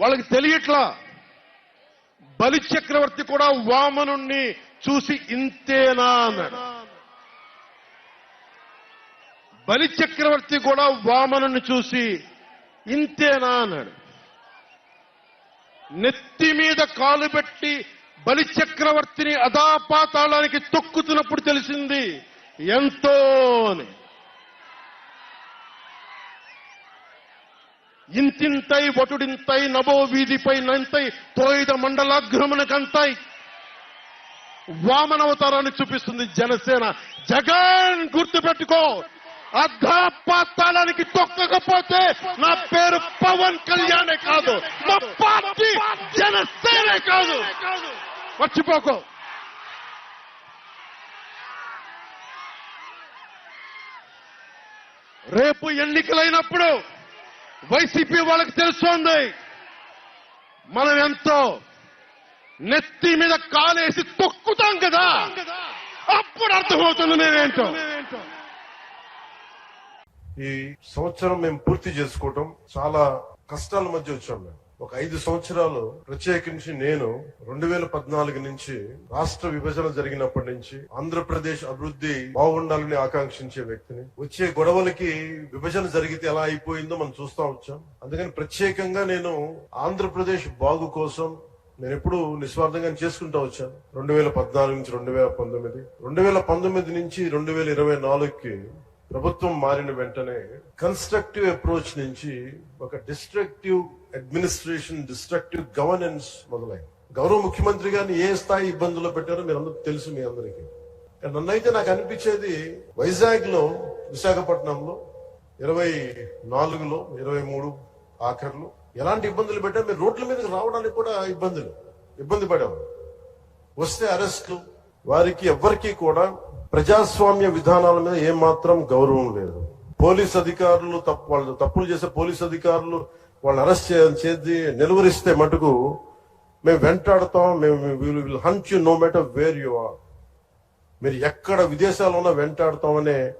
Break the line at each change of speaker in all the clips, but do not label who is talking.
వాళ్ళకి తెలియట్లా. బలి చక్రవర్తి కూడా వామనుణ్ణి చూసి ఇంతేనా అన్నాడు. బలి చక్రవర్తి కూడా వామనుణ్ణి చూసి ఇంతేనా అన్నాడు. నెత్తి మీద కాలు పెట్టి బలి చక్రవర్తిని అదాపాతాళానికి తొక్కుతున్నప్పుడు తెలిసింది ఎంతో అని ఇంతింతై వటుడింతై నభో వీధిపై నంతై తోయిద మండలాగ్రమణకంతై వామనవతారాన్ని చూపిస్తుంది జనసేన. జగన్ గుర్తుపెట్టుకో. అర్ధపాతాళానికి తొక్కకపోతే నా పేరు పవన్ కళ్యాణే కాదు. మా పార్టీ జనసేనే కాదు. మర్చిపోకో. రేపు ఎన్నికలైనప్పుడు వైసీపీ వాళ్ళకి తెలుస్తోంది. మనం ఎంతో నెత్తి మీద కాలేసి తొక్కుతాం కదా. అప్పుడు అర్థమవుతుంది నేనేంటో
ఈ సంవత్సరం మేము పూర్తి చేసుకోవటం చాలా కష్టాల మధ్య వచ్చాం మేము. ఒక ఐదు సంవత్సరాలు ప్రత్యేకించి నేను రెండు వేల పద్నాలుగు నుంచి రాష్ట్ర విభజన జరిగినప్పటి నుంచి ఆంధ్రప్రదేశ్ అభివృద్ధి బాగుండాలని ఆకాంక్షించే వ్యక్తిని. వచ్చే గొడవలకి విభజన జరిగితే ఎలా అయిపోయిందో మనం చూస్తా వచ్చాం. అందుకని ప్రత్యేకంగా నేను ఆంధ్రప్రదేశ్ బాగు కోసం నేను ఎప్పుడు నిస్వార్థంగా చేసుకుంటా వచ్చాను. రెండు వేల పద్నాలుగు నుంచి రెండు వేల పంతొమ్మిది. రెండు వేల పంతొమ్మిది నుంచి రెండు వేల ఇరవై నాలుగుకి ప్రభుత్వం మారిన వెంటనే కన్స్ట్రక్టివ్ అప్రోచ్ నుంచి ఒక డిస్ట్రక్టివ్ అడ్మినిస్ట్రేషన్ డిస్ట్రక్టివ్ గవర్నెన్స్ మొదలైంది. గౌరవ ముఖ్యమంత్రి గారిని ఏ స్థాయి ఇబ్బందుల్లో పెట్టారో మీరు అందరూ తెలుసు మీ అందరికీ. నన్నైతే నాకు అనిపించేది వైజాగ్లో విశాఖపట్నంలో ఇరవై నాలుగులో ఇరవై మూడు ఆఖర్లు ఎలాంటి ఇబ్బందులు పెట్టారు మీరు రోడ్ల మీదకి రావడానికి కూడా ఇబ్బందులు ఇబ్బంది పడేవారు. వస్తే అరెస్టులు వారికి ఎవ్వరికీ కూడా ప్రజాస్వామ్య విధానాల మీద ఏమాత్రం గౌరవం లేదు. పోలీస్ అధికారులు తప్పు వాళ్ళు తప్పులు చేసే పోలీస్ అధికారులు వాళ్ళని అరెస్ట్ చేసి నిలువరిస్తే మటుకు మేము వెంటాడతాం మేము will hunt you no matter where you are మీరు ఎక్కడ విదేశాల్లో ఉన్నా వెంటాడతామనే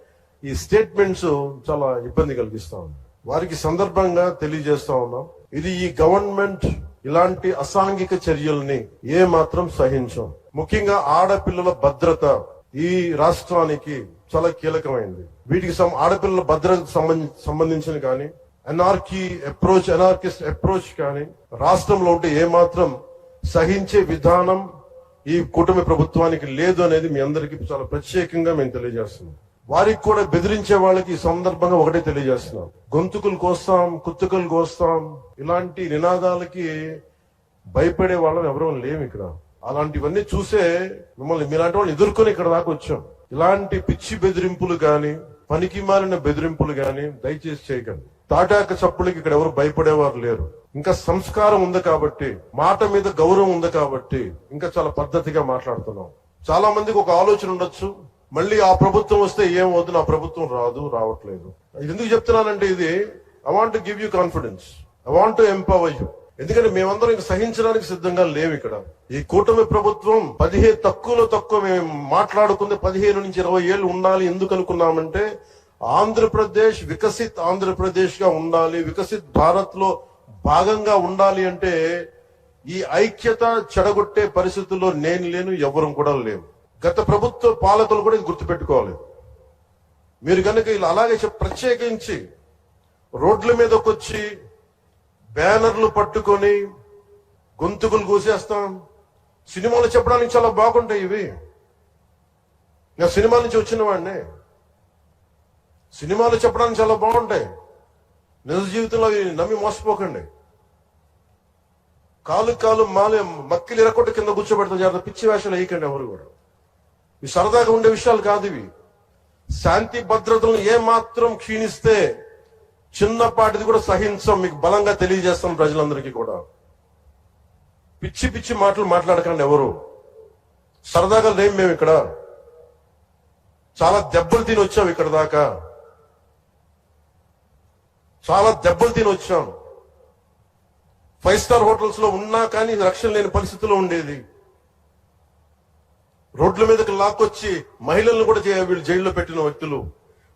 ఈ స్టేట్మెంట్స్ చాలా ఇబ్బంది కలిగిస్తా ఉంది వారికి సందర్భంగా తెలియజేస్తా ఉన్నాం. ఇది ఈ గవర్నమెంట్ ఇలాంటి అసాంఘిక చర్యల్ని ఏ మాత్రం సహించం. ముఖ్యంగా ఆడపిల్లల భద్రత ఈ రాష్ట్రానికి చాలా కీలకమైంది. వీటికి సం- ఆడపిల్లల భద్రతకు సంబంధించిన కానీ ఎన్ఆర్కీ అప్రోచ్ ఎన్ఆర్కిస్ట్ అప్రోచ్ కానీ రాష్ట్రంలో ఉంటే ఏమాత్రం సహించే విధానం ఈ కూటమి ప్రభుత్వానికి లేదు అనేది మీ అందరికీ చాలా ప్రత్యేకంగా మేము తెలియజేస్తున్నాం. వారికి కూడా బెదిరించే వాళ్ళకి ఈ సందర్భంగా ఒకటే తెలియజేస్తున్నాం. గొంతుకులు కోస్తాం కుత్తుకలు కోస్తాం ఇలాంటి నినాదాలకి భయపడే వాళ్ళని ఎవరూ లేము ఇక్కడ. అలాంటివన్నీ చూసే మిమ్మల్ని మీలాంటి వాళ్ళని ఎదుర్కొని ఇక్కడ దాకా వచ్చాం. ఇలాంటి పిచ్చి బెదిరింపులు కానీ పనికి మారిన బెదిరింపులు కానీ దయచేసి చేయకండి. తాటాక చప్పులకి ఇక్కడ ఎవరు భయపడేవారు లేరు. ఇంకా సంస్కారం ఉంది కాబట్టి మాట మీద గౌరవం ఉంది కాబట్టి ఇంకా చాలా పద్ధతిగా మాట్లాడుతున్నాం. చాలా మందికి ఒక ఆలోచన ఉండొచ్చు. మళ్ళీ ఆ ప్రభుత్వం వస్తే ఏం వద్దు నా ప్రభుత్వం రాదు రావట్లేదు. ఎందుకు చెప్తున్నానంటే ఇది I want give you confidence I want to empower you ఎందుకంటే మేమందరం ఇంక సహించడానికి సిద్ధంగా లేవు ఇక్కడ. ఈ కూటమి ప్రభుత్వం పదిహేను తక్కువలో తక్కువ మేము మాట్లాడుకుంది పదిహేను నుంచి ఇరవై ఏళ్ళు ఉండాలి ఎందుకు అనుకున్నామంటే ఆంధ్రప్రదేశ్ వికసిత్ ఆంధ్రప్రదేశ్గా ఉండాలి వికసిత్ భారత్లో భాగంగా ఉండాలి అంటే ఈ ఐక్యత చెడగొట్టే పరిస్థితుల్లో నేను లేను ఎవరు కూడా లేవు గత ప్రభుత్వ పాలకులు కూడా ఇది గుర్తుపెట్టుకోవాలి. మీరు కనుక ఇలా అలాగే ప్రత్యేకించి రోడ్ల మీదకి వచ్చి బ్యానర్లు పట్టుకొని గొంతుకులు కూసేస్తాం సినిమాలు చెప్పడానికి చాలా బాగుంటాయి ఇవి. నేను సినిమా నుంచి వచ్చిన వాడినే. సినిమాలు చెప్పడానికి చాలా బాగుంటాయి. నిజ జీవితంలో అవి నమ్మి మోసపోకండి. కాలు కాలు మాలే మక్కిలు ఇరకొట్టు కింద కూర్చోబెడతాం జాగ్రత్త పిచ్చి వేషాలు వేయకండి ఎవరు కూడా. ఇవి సరదాగా ఉండే విషయాలు కాదు ఇవి. శాంతి భద్రతలను ఏ మాత్రం క్షీణిస్తే చిన్నపాటిది కూడా సహించం మీకు బలంగా తెలియజేస్తాం ప్రజలందరికీ కూడా. పిచ్చి పిచ్చి మాటలు మాట్లాడకండి ఎవరు. సరదాగా లేం మేము ఇక్కడ. చాలా దెబ్బలు తిని వచ్చాం ఇక్కడ దాకా. చాలా దెబ్బలు తిని వచ్చాం. ఫైవ్ స్టార్ హోటల్స్లో ఉన్నా కానీ రక్షణ లేని పరిస్థితిలో ఉండేది. రోడ్ల మీదకి లాక్కొచ్చి మహిళలను కూడా వీళ్ళు జైల్లో పెట్టిన వ్యక్తులు.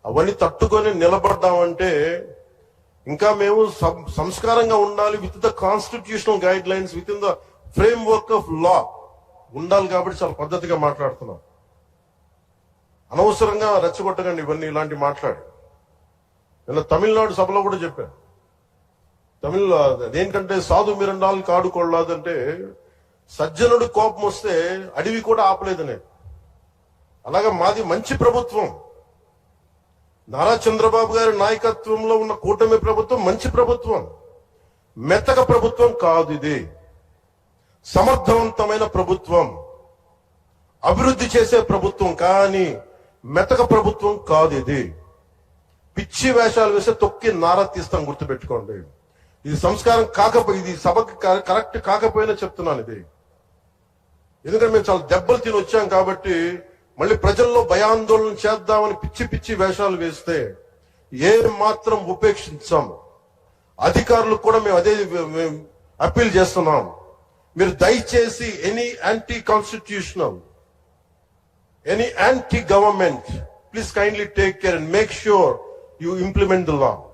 అవన్నీ తట్టుకొని నిలబడ్డామంటే ఇంకా మేము సం- సంస్కారంగా ఉండాలి with the constitutional guidelines within the framework of law. ఉండాలి కాబట్టి చాలా పద్ధతిగా మాట్లాడుతున్నాం. అనవసరంగా రెచ్చగొట్టకండి ఇవన్నీ ఇలాంటి మాట్లాడి. నిన్న తమిళనాడు సభలో కూడా చెప్పాను. తమిళ దేనికంటే సాధు మిరండాలు కాడు కొడలాదంటే సజ్జనుడు కోపం వస్తే అడవి కూడా ఆపలేదనే అలాగా మాది మంచి ప్రభుత్వం. నారా చంద్రబాబు గారి నాయకత్వంలో ఉన్న కూటమి ప్రభుత్వం మంచి ప్రభుత్వం. మెత్తక ప్రభుత్వం కాదు ఇది. సమర్థవంతమైన ప్రభుత్వం. అభివృద్ధి చేసే ప్రభుత్వం కానీ మెతక ప్రభుత్వం కాదు ఇది. పిచ్చి వేషాలు వేస్తే తొక్కి నారా తీస్తాం గుర్తుపెట్టుకోండి. ఇది సంస్కారం కాకపోయి ఇది సభకి కరెక్ట్ కాకపోయినా చెప్తున్నాను ఇది. ఎందుకంటే మేము చాలా దెబ్బలు తిని వచ్చాం కాబట్టి మళ్ళీ ప్రజల్లో భయాందోళన చేద్దామని పిచ్చి పిచ్చి వేషాలు వేస్తే ఏ మాత్రం ఉపేక్షించాం అధికారులకు కూడా మేము అదే అప్పీల్ చేస్తున్నాం. మీరు దయచేసి any anti constitutional any anti government please kindly take care and make sure you implement the law.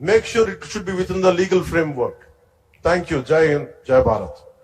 Make sure it should be within the legal framework. Thank you. Jai Hind, Jai Bharat.